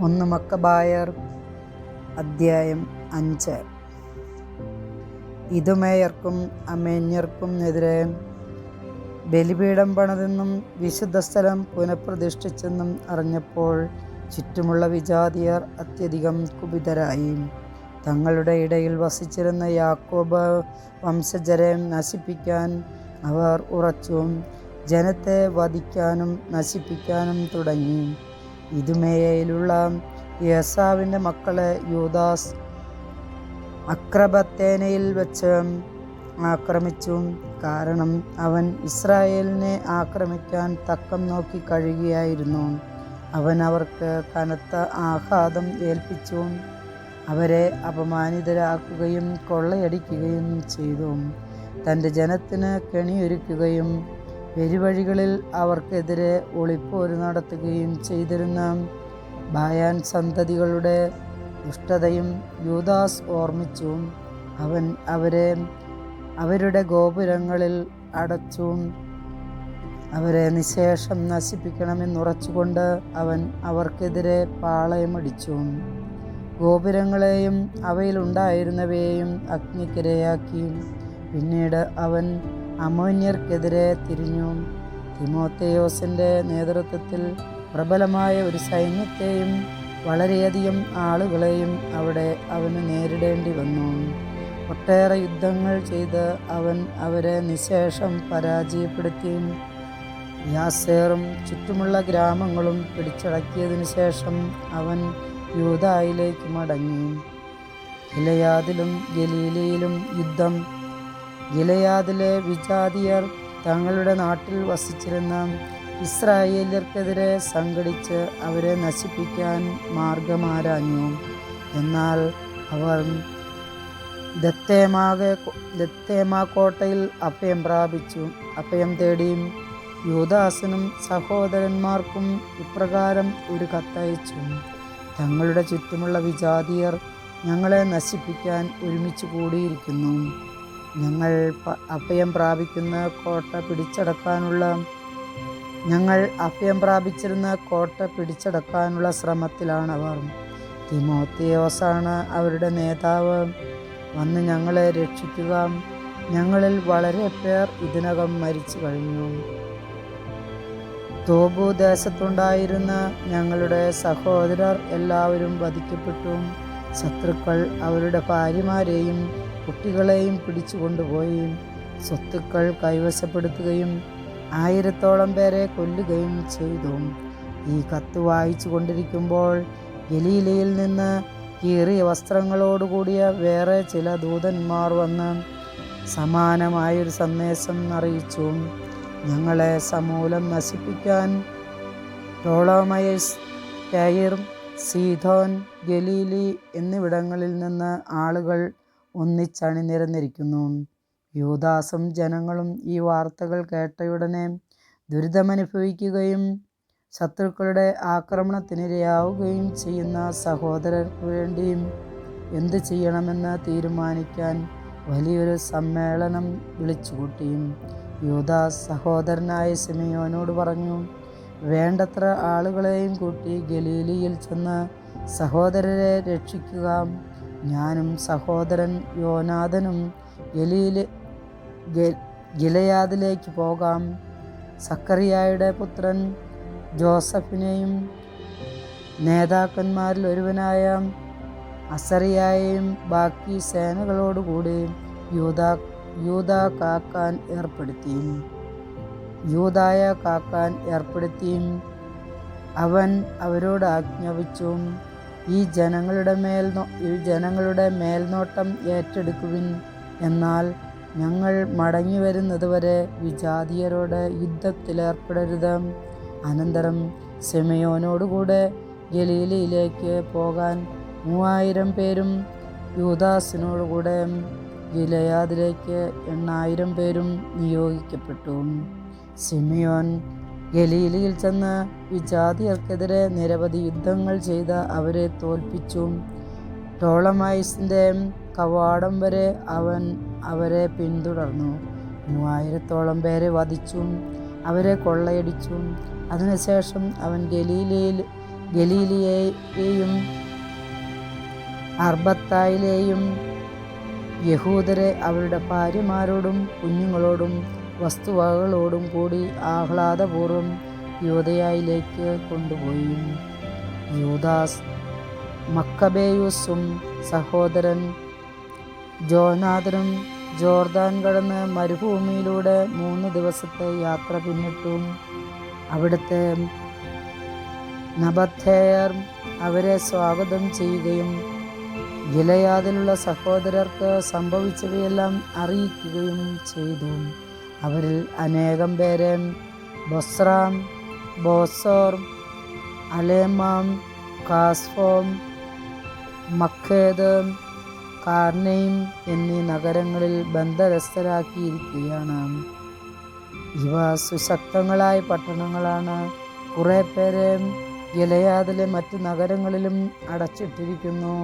ഒന്ന് മക്കബായർ അദ്ധ്യായം അഞ്ച്. ഇതുമേയർക്കും അമേന്യർക്കും എതിരെ ബലിപീഠം പണിതെന്നും വിശുദ്ധ സ്ഥലം പുനഃപ്രതിഷ്ഠിച്ചെന്നും അറിഞ്ഞപ്പോൾ ചുറ്റുമുള്ള വിജാതിയർ അത്യധികം കുപിതരായി. തങ്ങളുടെ ഇടയിൽ വസിച്ചിരുന്ന യാക്കോബ് വംശജരെ നശിപ്പിക്കാൻ അവർ ഉറച്ചു. ജനത്തെ വധിക്കാനും നശിപ്പിക്കാനും തുടങ്ങി. ഇതുമേയയിലുള്ള യേസാവിന്റെ മക്കളെ യൂദാസ് അക്രബത്തേനയിൽ വെച്ച് ആക്രമിച്ചു. കാരണം അവൻ ഇസ്രായേലിനെ ആക്രമിക്കാൻ തക്കം നോക്കി കഴിയുകയായിരുന്നു അവൻ അവർക്ക് കനത്ത ആഘാതം ഏൽപ്പിച്ചു. അവരെ അപമാനിതരാക്കുകയും കൊള്ളയടിക്കുകയും ചെയ്തു. തന്റെ ജനത്തിന് കെണിയൊരുക്കുകയും പെരുവഴികളിൽ അവർക്കെതിരെ ഒളിപ്പോര് നടത്തുകയും ചെയ്തിരുന്ന ബായാൻ സന്തതികളുടെ ദുഷ്ടതയും യൂദാസ് ഓർമ്മിച്ചു അവൻ അവരെ അവരുടെ ഗോപുരങ്ങളിൽ അടച്ചു അവരെ നിശേഷം നശിപ്പിക്കണമെന്നുറച്ചുകൊണ്ട് അവൻ അവർക്കെതിരെ പാളയമടിച്ചു ഗോപുരങ്ങളെയും അവയിലുണ്ടായിരുന്നവയെയും അഗ്നിക്കിരയാക്കി. പിന്നീട് അവൻ അമോന്യർക്കെതിരെ തിരിഞ്ഞു തിമോത്തേയോസിന്റെ നേതൃത്വത്തിൽ പ്രബലമായ ഒരു സൈന്യത്തെയും വളരെയധികം ആളുകളെയും അവിടെ അവന് നേരിടേണ്ടി വന്നു. ഒട്ടേറെ യുദ്ധങ്ങൾ ചെയ്ത് അവൻ അവരെ നിശേഷം പരാജയപ്പെടുത്തി യാസേറും ചുറ്റുമുള്ള ഗ്രാമങ്ങളും പിടിച്ചടക്കിയതിനു ശേഷം അവൻ യൂതായിലേക്ക് മടങ്ങി. ഗിലയാദിലും ഗലീലയിലും യുദ്ധം ഗിലയാദിലെ വിജാതിയർ തങ്ങളുടെ നാട്ടിൽ വസിച്ചിരുന്ന ഇസ്രായേലിയർക്കെതിരെ സംഘടിച്ച് അവരെ നശിപ്പിക്കാൻ മാർഗമാരാഞ്ഞു. എന്നാൽ അവർ ദത്തേമാകെ ദത്തേമാ കോട്ടയിൽ അഭയം പ്രാപിച്ചു. അഭയം തേടിയും യൂദാസനും സഹോദരന്മാർക്കും ഇപ്രകാരം ഒരു കത്തയച്ചു. തങ്ങളുടെ ചുറ്റുമുള്ള വിജാതിയർ ഞങ്ങളെ നശിപ്പിക്കാൻ ഒരുമിച്ച് കൂടിയിരിക്കുന്നു. ഞങ്ങൾ അഭയം പ്രാപിക്കുന്ന കോട്ട പിടിച്ചടക്കാനുള്ള ഞങ്ങൾ അഭയം പ്രാപിച്ചിരുന്ന കോട്ട പിടിച്ചടക്കാനുള്ള ശ്രമത്തിലാണ് അവർ. തിമോത്തിയോസാണ് അവരുടെ നേതാവ്. വന്ന് ഞങ്ങളെ രക്ഷിക്കുക. ഞങ്ങളിൽ വളരെ പേർ ഇതിനകം മരിച്ചു കഴിഞ്ഞു. തോബു ദേശത്തുണ്ടായിരുന്ന ഞങ്ങളുടെ സഹോദരർ എല്ലാവരും വധിക്കപ്പെട്ടു. ശത്രുക്കൾ അവരുടെ ഭാര്യമാരെയും കുട്ടികളെയും പിടിച്ചു കൊണ്ടുപോയി സ്വത്തുക്കൾ കൈവശപ്പെടുത്തുകയും ആയിരത്തോളം പേരെ കൊല്ലുകയും ചെയ്തു. ഈ കത്ത് വായിച്ചു കൊണ്ടിരിക്കുമ്പോൾ ഗലീലയിൽ നിന്ന് കീറിയ വസ്ത്രങ്ങളോടുകൂടിയ വേറെ ചില ദൂതന്മാർ വന്ന് സമാനമായൊരു സന്ദേശം അറിയിച്ചു. ഞങ്ങളെ സമൂലം നശിപ്പിക്കാൻ ടോളോമയസ് കെയർ സീധോൻ ഗലീലി എന്നിവിടങ്ങളിൽ നിന്ന് ആളുകൾ ഒന്നിച്ചണിനിരന്നിരിക്കുന്നു യൂദാസും ജനങ്ങളും ഈ വാർത്തകൾ കേട്ടയുടനെ ദുരിതമനുഭവിക്കുകയും ശത്രുക്കളുടെ ആക്രമണത്തിനിരയാവുകയും ചെയ്യുന്ന സഹോദരർക്ക് വേണ്ടിയും എന്ത് ചെയ്യണമെന്ന് തീരുമാനിക്കാൻ വലിയൊരു സമ്മേളനം വിളിച്ചുകൂട്ടിയും യൂദാസ് സഹോദരനായ സിമിയോനോട് പറഞ്ഞു വേണ്ടത്ര ആളുകളെയും കൂട്ടി ഗലീലിയിൽ ചെന്ന് സഹോദരരെ രക്ഷിക്കുക. ഞാനും സഹോദരൻ യോനാഥനും ഗലീൽ ഗിലയാദിലേക്ക് പോകാം. സക്കറിയായുടെ പുത്രൻ ജോസഫിനെയും നേതാക്കന്മാരിൽ ഒരുവനായ അസറിയായെയും ബാക്കി സേനകളോടുകൂടി യൂത യൂത കാക്കാൻ ഏർപ്പെടുത്തി യൂതായ കാക്കാൻ ഏർപ്പെടുത്തിയും അവൻ അവരോട് ആജ്ഞാപിച്ചു ഈ ജനങ്ങളുടെ മേൽനോ ഈ ജനങ്ങളുടെ മേൽനോട്ടം ഏറ്റെടുക്കുവിൻ. എന്നാൽ ഞങ്ങൾ മടങ്ങി വരുന്നതുവരെ വിജാതീയരോട് യുദ്ധത്തിലേർപ്പെടരുത് അനന്തരം സെമയോനോടുകൂടെ ഗലീലയിലേക്ക് പോകാൻ മൂവായിരം പേരും യൂദാസിനോടുകൂടെ ഗിലയാദിലേക്ക് എണ്ണായിരം പേരും നിയോഗിക്കപ്പെട്ടു. സിമിയോൻ ഗലീലയിൽ ചെന്ന് വിജാതിയർക്കെതിരെ നിരവധി യുദ്ധങ്ങൾ ചെയ്ത് അവരെ തോൽപ്പിച്ചു. ടോളമൈസിന്റെ കവാടം വരെ അവൻ അവരെ പിന്തുടർന്നു. മൂവായിരത്തോളം പേരെ വധിച്ചു. അവരെ കൊള്ളയടിച്ചു. അതിനുശേഷം അവൻ ഗലീലയിൽ ഗലീലിയെയും അർബത്തായിലെയും യഹൂദരെ അവരുടെ ഭാര്യമാരോടും കുഞ്ഞുങ്ങളോടും വസ്തുവകകളോടും കൂടി ആഹ്ലാദപൂർവം യൂതയായിലേക്ക് കൊണ്ടുപോയി. യൂദാസ് മക്കബേയൂസും സഹോദരൻ ജോനാഥനും ജോർദാൻ കടന്ന് മരുഭൂമിയിലൂടെ മൂന്ന് ദിവസത്തെ യാത്ര പിന്നിട്ടും. അവിടുത്തെ നബത്തേയർ അവരെ സ്വാഗതം ചെയ്യുകയും ഗിലയാതിലുള്ള സഹോദരർക്ക് സംഭവിച്ചവയെല്ലാം അറിയിക്കുകയും ചെയ്തു. അവരിൽ അനേകം പേരെ ബൊസ്രാം ബോസോർ അലേമാം കാസ്ഫോം മഖേദ് കാർണയും എന്നീ നഗരങ്ങളിൽ ബന്ധരസ്ഥരാക്കിയിരിക്കുകയാണ് ഇവ സുശക്തങ്ങളായ പട്ടണങ്ങളാണ്. കുറേ പേരെ ഗിലയാദിലെ മറ്റ് നഗരങ്ങളിലും അടച്ചിട്ടിരിക്കുന്നു.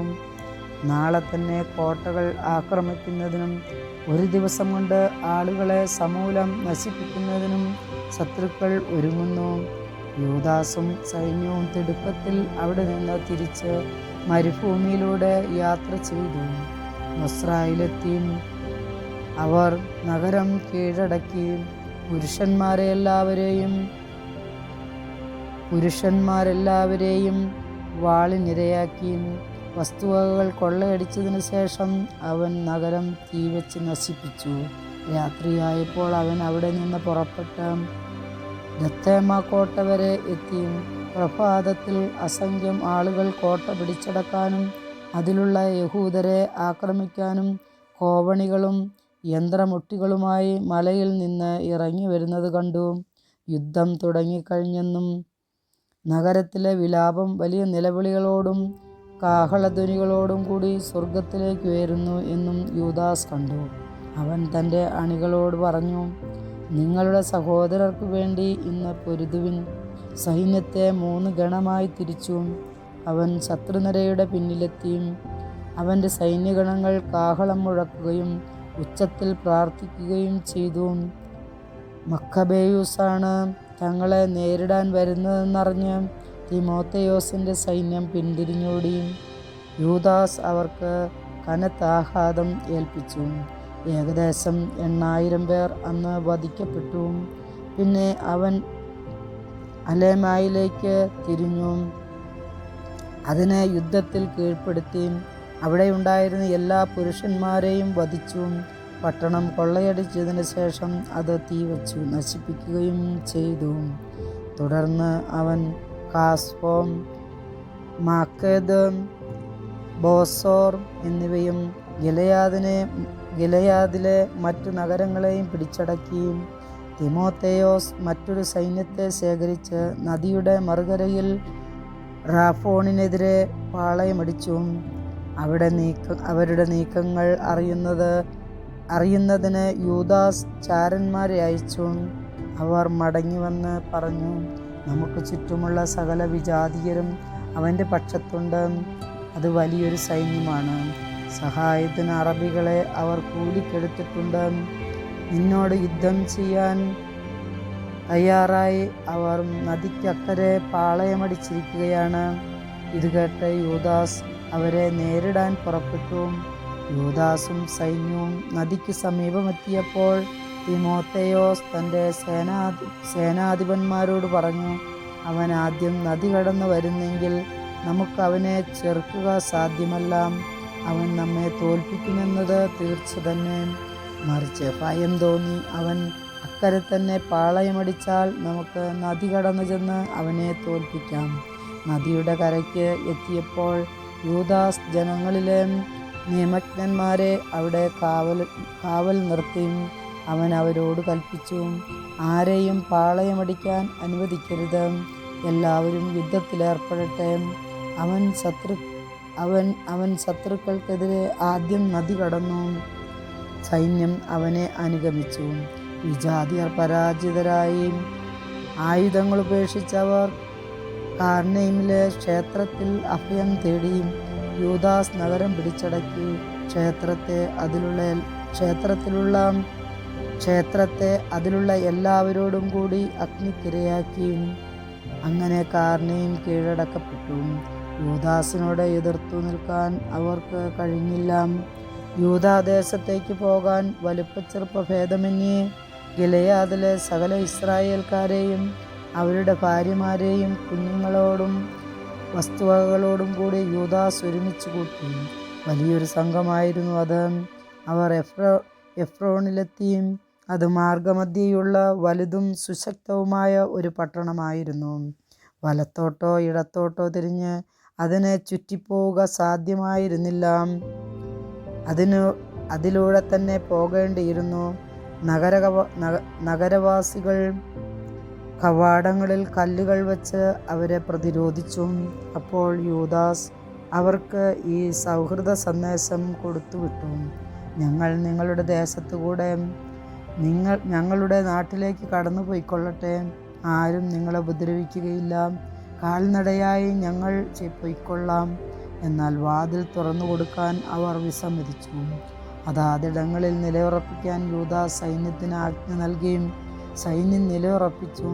നാളെ തന്നെ കോട്ടകൾ ആക്രമിക്കുന്നതിനും ഒരു ദിവസം കൊണ്ട് ആളുകളെ സമൂലം നശിപ്പിക്കുന്നതിനും ശത്രുക്കൾ ഒരുങ്ങുന്നു. യൂദാസും സൈന്യവും തിടുക്കത്തിൽ അവിടെ നിന്ന് തിരിച്ച് മരുഭൂമിയിലൂടെ യാത്ര ചെയ്തു. മൊസ്രായിലെത്തി അവർ നഗരം കീഴടക്കി. പുരുഷന്മാരെ എല്ലാവരെയും പുരുഷന്മാരെല്ലാവരെയും വാളിനിരയാക്കി. വസ്തുവകകൾ കൊള്ളയടിച്ചതിന് ശേഷം അവൻ നഗരം തീവച്ച് നശിപ്പിച്ചു. രാത്രിയായപ്പോൾ അവൻ അവിടെ നിന്ന് പുറപ്പെട്ട് ദത്തേമ കോട്ട വരെ എത്തി. പ്രഭാതത്തിൽ അസംഖ്യം ആളുകൾ കോട്ട പിടിച്ചടക്കാനും അതിലുള്ള യഹൂദരെ ആക്രമിക്കാനും കോവണികളും യന്ത്രമുട്ടികളുമായി മലയിൽ നിന്ന് ഇറങ്ങി വരുന്നത് കണ്ടു. യുദ്ധം തുടങ്ങിക്കഴിഞ്ഞെന്നും നഗരത്തിലെ വിലാപം വലിയ നിലവിളികളോടും കാഹളധ്വനികളോടും കൂടി സ്വർഗത്തിലേക്ക് ഉയരുന്നു എന്നും യൂദാസ് കണ്ടു. അവൻ തന്റെ അണികളോട് പറഞ്ഞു നിങ്ങളുടെ സഹോദരർക്ക് വേണ്ടി ഇന്ന് പൊരുതുവിൻ. സൈന്യത്തെ മൂന്ന് ഗണമായി തിരിച്ചു. അവൻ ശത്രുനിരയുടെ പിന്നിലെത്തിയും. അവന്റെ സൈന്യഗണങ്ങൾ കാഹളം മുഴക്കുകയും ഉച്ചത്തിൽ പ്രാർത്ഥിക്കുകയും ചെയ്തു. മക്കബേയൂസാണ് തങ്ങളെ നേരിടാൻ വരുന്നതെന്നറിഞ്ഞ് തിമോത്തയോസിന്റെ സൈന്യം പിന്തിരിഞ്ഞോടിയും യൂദാസ് അവർക്ക് കനത്ത ഏൽപ്പിച്ചു. ഏകദേശം എണ്ണായിരം പേർ അന്ന് വധിക്കപ്പെട്ടു. പിന്നെ അവൻ അലേമായിലേക്ക് തിരിഞ്ഞു. അതിനെ യുദ്ധത്തിൽ കീഴ്പ്പെടുത്തി. അവിടെ ഉണ്ടായിരുന്ന എല്ലാ പുരുഷന്മാരെയും വധിച്ചു. പട്ടണം കൊള്ളയടിച്ചതിന് ശേഷം അത് തീവച്ചു നശിപ്പിക്കുകയും ചെയ്തു. തുടർന്ന് അവൻ കാസ്ഫോം മാക്കേദം ബോസോർ എന്നിവയും ഗിലയാദിനെ ഗിലയാദിലെ മറ്റു നഗരങ്ങളെയും പിടിച്ചടക്കി. തിമോത്തേയോസ് മറ്റൊരു സൈന്യത്തെ ശേഖരിച്ച് നദിയുടെ മറുകരയിൽ റാഫോണിനെതിരെ പാളയമടിച്ചു. അവിടെ നീക്ക അവരുടെ നീക്കങ്ങൾ അറിയുന്നത് അറിയുന്നതിന് യൂദാസ് ചാരന്മാരെ അയച്ചു. അവർ മടങ്ങി വന്ന് പറഞ്ഞു നമുക്ക് ചുറ്റുമുള്ള സകല വിജാതീയരും അവന്റെ പക്ഷത്തുണ്ട്. അത് വലിയൊരു സൈന്യമാണ്. സഹായത്തിന് അറബികളെ അവർ കൂലിക്കെടുത്തിട്ടുണ്ട്. നിന്നോട് യുദ്ധം ചെയ്യാൻ തയ്യാറായി അവർ നദിക്കക്കരെ പാളയമടിച്ചിരിക്കുകയാണ്. ഇത് കേട്ട് യൂദാസ് അവരെ നേരിടാൻ പുറപ്പെട്ടു. യൂദാസും സൈന്യവും നദിക്ക് സമീപമെത്തിയപ്പോൾ തിമോത്തയോസ് തന്റെ സേനാധി സേനാധിപന്മാരോട് പറഞ്ഞു അവൻ ആദ്യം നദി കടന്നു വരുന്നെങ്കിൽ നമുക്ക് അവനെ ചെറുക്കുക സാധ്യമല്ല. അവൻ നമ്മെ തോൽപ്പിക്കുമെന്നത് തീർച്ച തന്നെ. മറിച്ച് ഭയം തോന്നി. അവൻ അക്കരെ തന്നെ പാളയമടിച്ചാൽ നമുക്ക് നദി കടന്നു ചെന്ന് അവനെ തോൽപ്പിക്കാം. നദിയുടെ കരയ്ക്ക് എത്തിയപ്പോൾ യൂദാസ് ജനങ്ങളിലെ നിയമജ്ഞന്മാരെ അവിടെ കാവൽ കാവൽ നിർത്തി. അവൻ അവരോട് കൽപ്പിച്ചു ആരെയും പാളയമടിക്കാൻ അനുവദിക്കരുത്. എല്ലാവരും യുദ്ധത്തിലേർപ്പെടട്ടെ അവൻ ശത്രു അവൻ അവൻ ശത്രുക്കൾക്കെതിരെ ആദ്യം നദി കടന്നു. സൈന്യം അവനെ അനുഗമിച്ചു. വിജാതിയർ പരാജിതരായി. ആയുധങ്ങൾ ഉപേക്ഷിച്ചവർ കാർണയിമിലെ ക്ഷേത്രത്തിൽ അഭയം തേടി യൂദാസ് നഗരം പിടിച്ചടക്കി. ക്ഷേത്രത്തെ അതിലുള്ള ക്ഷേത്രത്തിലുള്ള ക്ഷേത്രത്തെ അതിലുള്ള എല്ലാവരോടും കൂടി അഗ്നിക്കിരയാക്കിയും അങ്ങനെ കാർണയും കീഴടക്കപ്പെട്ടു. യൂദാസിനോട് എതിർത്തു നിൽക്കാൻ അവർക്ക് കഴിഞ്ഞില്ല. യൂദാദേശത്തേക്ക് പോകാൻ വലുപ്പച്ചെറുപ്പ ഭേദമന്യേ ഗിലയാദിലെ സകല ഇസ്രായേൽക്കാരെയും അവരുടെ ഭാര്യമാരെയും കുഞ്ഞുങ്ങളോടും വസ്തുവകകളോടും കൂടി യൂദാസ് ഒരുമിച്ച് കൂട്ടി. വലിയൊരു സംഘമായിരുന്നു അത്. അവർ എഫ്രോ എഫ്രോണിലെത്തിയും അത് മാർഗമധ്യയുള്ള വലുതും സുശക്തവുമായ ഒരു പട്ടണമായിരുന്നു. വലത്തോട്ടോ ഇടത്തോട്ടോ തിരിഞ്ഞ് അതിനെ ചുറ്റിപ്പോവുക സാധ്യമായിരുന്നില്ല. അതിനു അതിലൂടെ തന്നെ പോകേണ്ടിയിരുന്നു. നഗര നഗരവാസികൾ കവാടങ്ങളിൽ കല്ലുകൾ വച്ച് അവരെ പ്രതിരോധിച്ചു. അപ്പോൾ യൂദാസ് അവർക്ക് ഈ സൗഹൃദ സന്ദേശം കൊടുത്തുവിട്ടു. ഞങ്ങൾ നിങ്ങളുടെ ദേശത്തുകൂടെ നിങ്ങൾ ഞങ്ങളുടെ നാട്ടിലേക്ക് കടന്നു പോയിക്കൊള്ളട്ടെ. ആരും നിങ്ങളെ ഉപദ്രവിക്കുകയില്ല. കാൽനടയായി ഞങ്ങൾ പൊയ്ക്കൊള്ളാം. എന്നാൽ വാതിൽ തുറന്നു കൊടുക്കാൻ അവർ വിസമ്മതിച്ചു. അതാതിടങ്ങളിൽ നിലയുറപ്പിക്കാൻ യൂത സൈന്യത്തിന് ആജ്ഞ നൽകിയും സൈന്യം നിലയുറപ്പിച്ചു.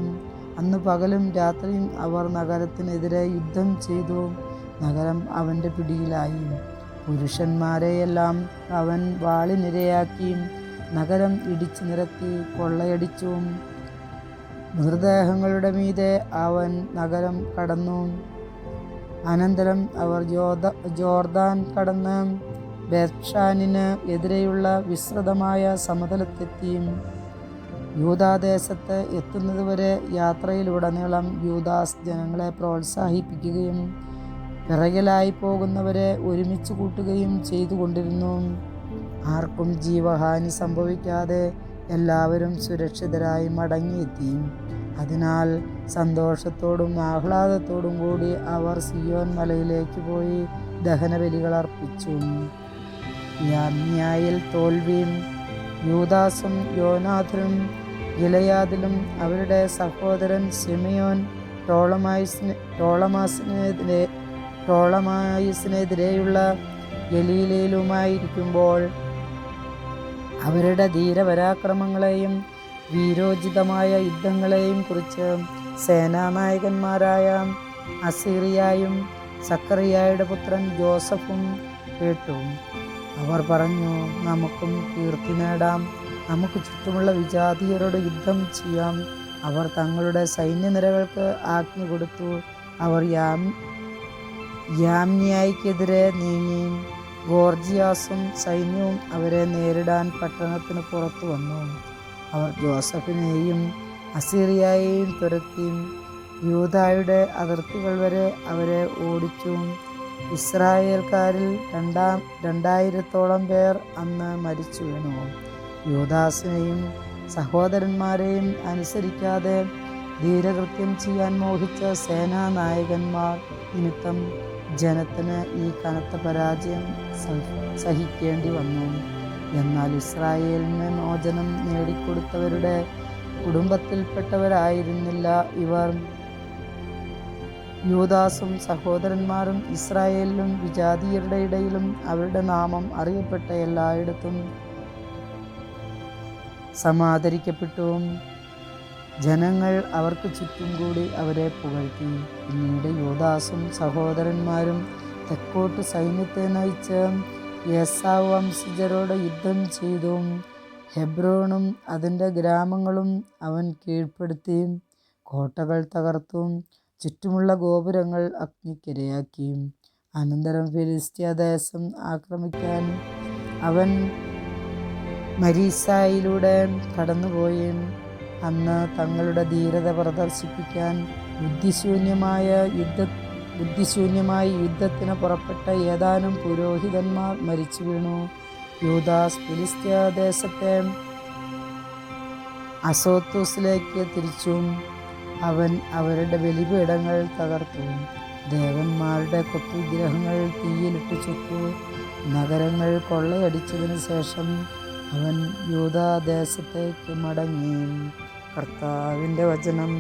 അന്ന് പകലും രാത്രിയും അവർ നഗരത്തിനെതിരെ യുദ്ധം ചെയ്തു. നഗരം അവന്റെ പിടിയിലായി. പുരുഷന്മാരെയെല്ലാം അവൻ വാളിനിരയാക്കി. നഗരം ഇടിച്ചു നിരത്തി കൊള്ളയടിച്ചു മൃതദേഹങ്ങളുടെ മീതെ അവൻ നഗരം കടന്നു. അനന്തരം അവർ ജോർദ ജോർദാൻ കടന്ന് ബെർഷാനിന് എതിരെയുള്ള വിസ്തൃതമായ സമതലത്തെത്തി. യൂതാദേശത്ത് എത്തുന്നതുവരെ യാത്രയിലുടനീളം യൂദാസ് ജനങ്ങളെ പ്രോത്സാഹിപ്പിക്കുകയും പിറകിലായി പോകുന്നവരെ ഒരുമിച്ച് കൂട്ടുകയും ചെയ്തുകൊണ്ടിരുന്നു. ആർക്കും ജീവഹാനി സംഭവിക്കാതെ എല്ലാവരും സുരക്ഷിതരായി മടങ്ങിയെത്തി. അതിനാൽ സന്തോഷത്തോടും ആഹ്ലാദത്തോടും കൂടി അവർ സിയോൻ മലയിലേക്ക് പോയി ദഹനബലികൾ അർപ്പിച്ചു. യാമ്യായിൽ തോൽവിയും യൂദാസും യോനാഥനും ഗിലയാദിലും അവരുടെ സഹോദരൻ സിമിയോൻ ടോളമായിസിന് ടോളമാസിനെതിരെ ടോളമായിസിനെതിരെയുള്ള ഗലീലയിലുമായിരിക്കുമ്പോൾ അവരുടെ ധീരപരാക്രമങ്ങളെയും വീരോചിതമായ യുദ്ധങ്ങളെയും കുറിച്ച് സേനാനായകന്മാരായ അസീറിയായും സക്കറിയായുടെ പുത്രൻ ജോസഫും കേട്ടു. അവർ പറഞ്ഞു നമുക്കും കീർത്തി നേടാം. നമുക്ക് ചുറ്റുമുള്ള വിജാതീയരോട് യുദ്ധം ചെയ്യാം. അവർ തങ്ങളുടെ സൈന്യനിരകൾക്ക് ആജ്ഞ കൊടുത്തു. അവർ യാം യാമ്യായിക്കെതിരെ നീങ്ങി. ഗോർജിയാസും സൈന്യവും അവരെ നേരിടാൻ പട്ടണത്തിന് പുറത്തു വന്നു. അവർ ജോസഫിനെയും അസീറിയായെയും തുരത്തി യൂതായുടെ അതിർത്തികൾ വരെ അവരെ ഓടിച്ചു. ഇസ്രായേൽക്കാരിൽ രണ്ടാം രണ്ടായിരത്തോളം പേർ അന്ന് മരിച്ചു വീണു. യൂദാസിനെയും സഹോദരന്മാരെയും അനുസരിക്കാതെ ധീരകൃത്യം ചെയ്യാൻ മോഹിച്ച സേനാനായകന്മാർ നിമിത്തം ജനത്തിന് ഈ കനത്ത പരാജയം സഹിക്കേണ്ടി വന്നു. എന്നാൽ ഇസ്രായേലിന് മോചനം നേടിക്കൊടുത്തവരുടെ കുടുംബത്തിൽപ്പെട്ടവരായിരുന്നില്ല ഇവർ. യൂദാസും സഹോദരന്മാരും ഇസ്രായേലിലും വിജാതീയരുടെ ഇടയിലും അവരുടെ നാമം അറിയപ്പെട്ട എല്ലായിടത്തും സമാദരിക്കപ്പെട്ടു. ജനങ്ങൾ അവർക്ക് ചുറ്റും കൂടി അവരെ പുകഴ്ത്തി. പിന്നീട് യോദാസും സഹോദരന്മാരും തെക്കോട്ട് സൈന്യത്തെ നയിച്ച് യേസാവ് വംശജരോട് യുദ്ധം ചെയ്തു. ഹെബ്രോണും അതിന്റെ ഗ്രാമങ്ങളും അവൻ കീഴ്പ്പെടുത്തി. കോട്ടകൾ തകർത്തു. ചുറ്റുമുള്ള ഗോപുരങ്ങൾ അഗ്നിക്കിരയാക്കി. അനന്തരം ഫിലിസ്തീയ ദേശം ആക്രമിക്കാൻ അവൻ മരീസായിലൂടെ കടന്നുപോയി. അന്ന് തങ്ങളുടെ ധീരത പ്രദർശിപ്പിക്കാൻ ബുദ്ധിശൂന്യമായ യുദ്ധ ബുദ്ധിശൂന്യമായി യുദ്ധത്തിന് പുറപ്പെട്ട ഏതാനും പുരോഹിതന്മാർ മരിച്ചു വീണു. യൂദാസ് ഫിലിസ്ത്യ ദേശത്തെ അസോത്തൂസിലേക്ക് തിരിച്ചു അവൻ അവരുടെ ബലിപീഠങ്ങൾ തകർത്തു. ദേവന്മാരുടെ കൊത്തുവിഗ്രഹങ്ങൾ തീയിലിട്ട് ചുട്ടു. നഗരങ്ങൾ കൊള്ളയടിച്ചതിന് ശേഷം അവൻ യൂതാദേശത്തേക്ക് മടങ്ങി. കർത്താവിന്റെ വചനം.